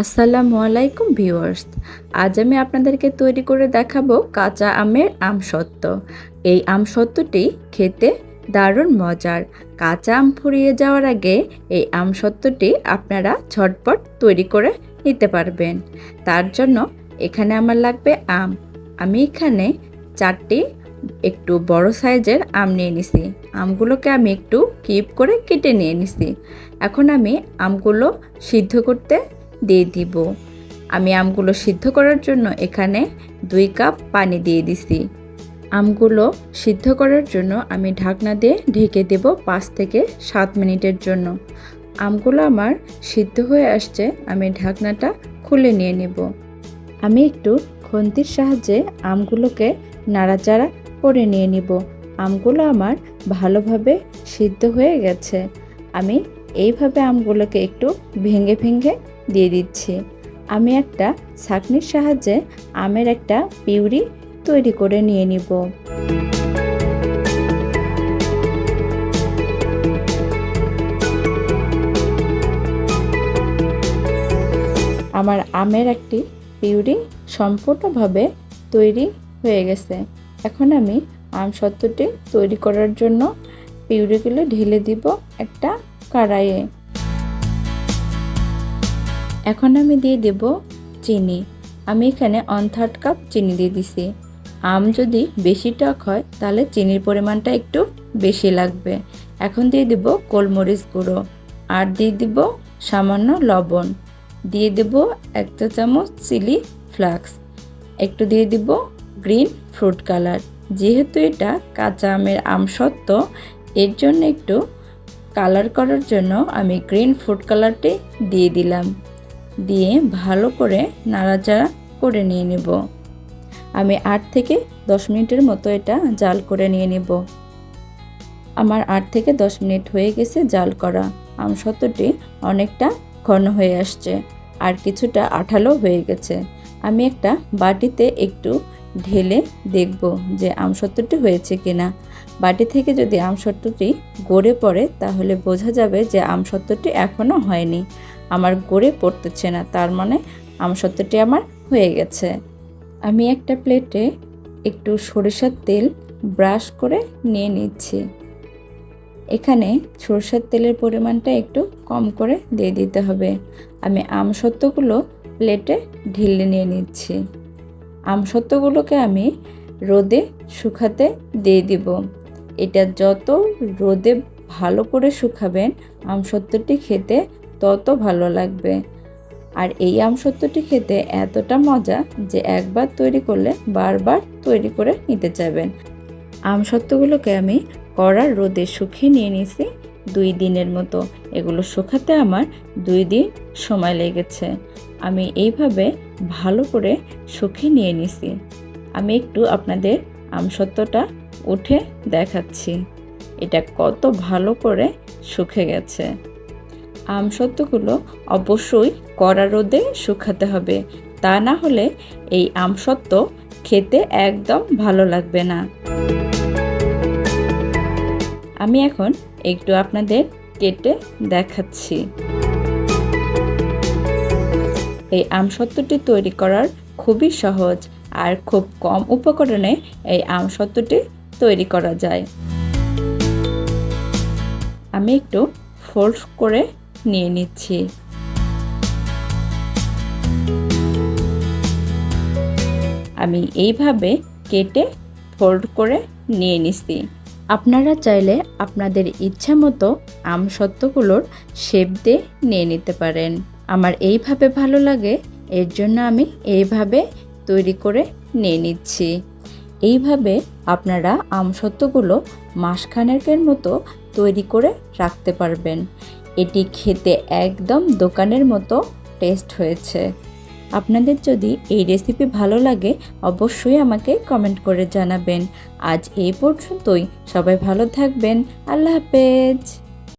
আসসালামু আলাইকুম ভিউয়ার্স। আজ আমি আপনাদেরকে তৈরি করে দেখাবো কাঁচা আমের আমসত্ত্ব এই আমসত্ত্বটি খেতে দারুণ মজার। কাঁচা আম ফুরিয়ে যাওয়ার আগে এই আমসত্ত্বটি আপনারা ঝটপট তৈরি করে নিতে পারবেন। তার জন্য এখানে আমার লাগবে আম। আমি এখানে চারটি একটু বড় সাইজের আম নিয়ে নিছি। আমগুলোকে আমি একটু কিপ করে কেটে নিয়ে নিছি। এখন আমি আমগুলো সিদ্ধ করতে দিয়ে দিব। আমি আমগুলো সিদ্ধ করার জন্য এখানে দুই কাপ পানি দিয়ে দিছি। আমগুলো সিদ্ধ করার জন্য আমি ঢাকনা দিয়ে ঢেকে দেব পাঁচ থেকে সাত মিনিটের জন্য। আমগুলো আমার সিদ্ধ হয়ে আসছে, আমি ঢাকনাটা খুলে নিয়ে নেব। আমি একটু খন্তির সাহায্যে আমগুলোকে নাড়াচাড়া করে নিয়ে নিব। আমগুলো আমার ভালোভাবে সিদ্ধ হয়ে গেছে। আমি এইভাবে আমগুলোকে একটু ভেঙে ভেঙে দিয়ে দিচ্ছি। আমি একটা ছাঁকনির সাহায্যে আমের একটা পিউরি তৈরি করে নিয়ে নিব। আমার আমের একটি পিউরি সম্পূর্ণভাবে তৈরি হয়ে গেছে। এখন আমি আম সত্ত্বটি তৈরি করার জন্য পিউরিগুলো ঢেলে দিব একটা কড়াইয়ে। এখন আমি দিয়ে দেব চিনি। আমি এখানে অন থার্ড কাপ চিনি দিয়ে দিছি। আম যদি বেশি টক হয়, তাহলে চিনির পরিমাণটা একটু বেশি লাগবে। এখন দিয়ে দেব গোলমরিচ গুঁড়ো। আর দিয়ে দিব সামান্য লবণ। দিয়ে দেব এক চা চামচ চিলি ফ্লাক্স। একটু দিয়ে দিব গ্রিন ফ্রুট কালার। যেহেতু এটা কাঁচা আমের আম আমসত্ত্ব এর জন্য একটু কালার করার জন্য আমি গ্রিন ফুড কালারটি দিয়ে দিলাম। দিয়ে ভালো করে নাড়াচাড়া করে নিয়ে নেব। আমি আট থেকে দশ মিনিটের মতো এটা জাল করে নিয়ে নেব। আমার আট থেকে দশ মিনিট হয়ে গেছে জাল করা। আমসত্ত্বটি অনেকটা ঘন হয়ে আসছে আর কিছুটা আঠালো হয়ে গেছে। আমি একটা বাটিতে একটু ঢেলে দেখব যে আমসত্ত্বটি হয়েছে কিনা। বাটি থেকে যদি আমসত্ত্বটি গড়ে পড়ে তাহলে বোঝা যাবে যে আমসত্ত্বটি এখনও হয়নি। আমার গড়ে পড়তেছে না, তার মানে আমসত্ত্বটি আমার হয়ে গেছে। আমি একটা প্লেটে একটু সরিষার তেল ব্রাশ করে নিয়ে নিচ্ছি। এখানে সরষের তেলের পরিমাণটা একটু কম করে দিয়ে দিতে হবে। আমি আমসত্ত্বগুলো প্লেটে ঢিলে নিয়ে নিচ্ছি। আমসত্ত্বগুলোকে আমি রোদে শুকাতে দিয়ে দিব। এটা যত রোদে ভালো করে শুকাবেন আমসত্ত্বটি খেতে তত ভালো লাগবে। আর এই আমসত্ত্বটি খেতে এতটা মজা যে একবার তৈরি করলে বারবার তৈরি করে নিতে চাইবেন আমসত্ত্বগুলোকে আমি কড়ার রোদে শুকিয়ে নিয়ে নিছি দুই দিনের মতো। এগুলো শুকাতে আমার দুই দিন সময় লেগেছে। আমি এইভাবে ভালো করে শুকিয়ে নিয়ে নিছি আমি একটু আপনাদের আমসত্ত্বটা উঠে দেখাচ্ছি। এটা কত ভালো করে শুকে গেছে। আমসত্ত্বগুলো অবশ্যই কড়া রোদে শুকাতে হবে। তা না হলে এই আমসত্ত্ব খেতে একদম ভালো লাগবে না। আমি এখন একটু আপনাদের কেটে দেখাচ্ছি। এই আমসত্ত্বটি তৈরি করার খুবই সহজ আর খুব কম উপকরণে এই আমসত্ত্বটি তৈরি করা যায়। আমি একটু ফোল্ড করে নিয়ে নিচ্ছি। আমি এইভাবে কেটে ফোল্ড করে নিয়ে নিচ্ছি। আপনারা চাইলে আপনাদের ইচ্ছা মতো আমসত্ত্বগুলোর শেপ দিয়ে নিয়ে নিতে পারেন। আমার এইভাবে ভালো লাগে, এর জন্য আমি এইভাবে তৈরি করে নিয়ে নিচ্ছি। এইভাবে আপনারা আমসত্ত্বগুলো মাসখানেকের মতো তৈরি করে রাখতে পারবেন। এটি খেতে একদম দোকানের মতো টেস্ট হয়েছে। আপনাদের যদি এই রেসিপি ভালো লাগে, অবশ্যই আমাকে কমেন্ট করে জানাবেন। আজ এই পর্যন্তই। সবাই ভালো থাকবেন। আল্লাহ হাফেজ।